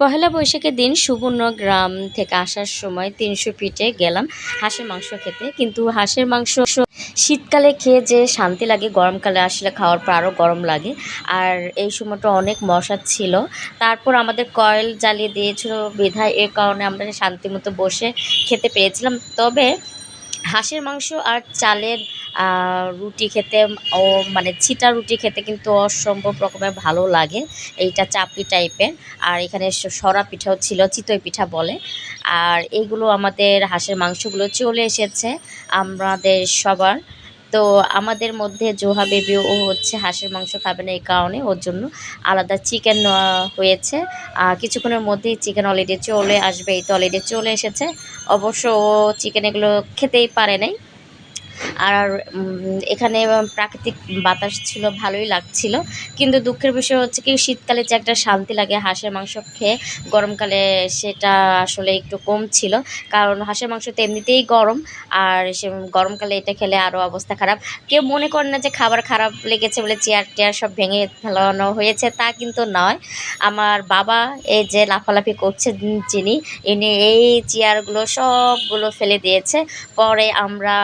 পহেলা বৈশাখের দিন সুবর্ণ গ্রাম থেকে আসার সময় তিনশো ফিটে গেলাম হাঁসের মাংস খেতে। কিন্তু হাঁসের মাংস শীতকালে খেয়ে যে শান্তি লাগে, গরমকালে আসলে খাওয়ার পর আরও গরম লাগে। আর এই সময়টা অনেক মশা ছিল। তারপর আমাদের কয়েল জ্বালিয়ে দিয়েছিল বিধায়, এর কারণে আমরা শান্তি মতো বসে খেতে পেরেছিলাম। তবে হাঁসের মাংস আর চালের রুটি খেতে, ও মানে ছিটা রুটি খেতে কিন্তু অসম্ভব রকমের ভালো লাগে। এইটা চাপড়ি টাইপের আর এখানে সরা পিঠাও ছিল, চিতই পিঠা বলে। আর এইগুলো আমাদের হাঁসের মাংসগুলো চলে এসেছে আমাদের সবার। তো আমাদের মধ্যে জোহা বেবি ও হচ্ছে হাঁসের মাংস খাবে না এই কারণে, ওর জন্য আলাদা চিকেন হয়েছে। আর কিছুক্ষণের মধ্যেই চিকেন অলরেডি চলে আসবে, এই তো অলরেডি চলে এসেছে। অবশ্য ও চিকেন এগুলো খেতেই পারে নাই। আর এখানে প্রাকৃতিক বাতাস ছিল, ভালোই লাগছিল। কিন্তু দুঃখের বিষয় হচ্ছে কি, শীতকালে যে একটা শান্তি লাগে, হাঁসের মাংস খেয়ে গরমকালে সেটা আসলে একটু কম ছিল। কারণ হাঁসের মাংস তো এমনিতেই গরম, আর সে গরমকালে এটা খেলে আরও অবস্থা খারাপ। কেউ মনে করেন না যে খাবার খারাপ লেগেছে বলে চেয়ার টেয়ার সব ভেঙে ফেলানো হয়েছে, তা কিন্তু নয়। আমার বাবা এই যে লাফালাফি করছে, যিনি এনে এই চেয়ারগুলো সবগুলো ফেলে দিয়েছে। পরে আমরা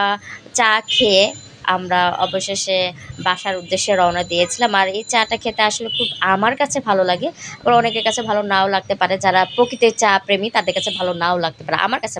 চা খেয়ে আমরা অবশেষে বাসার উদ্দেশ্যে রওনা দিয়েছিলাম। আর এই চাটা খেতে আসলে খুব আমার কাছে ভালো লাগে। আবার অনেকের কাছে ভালো নাও লাগতে পারে। যারা প্রকৃতির চা প্রেমী, তাদের কাছে ভালো নাও লাগতে পারে। আমার কাছে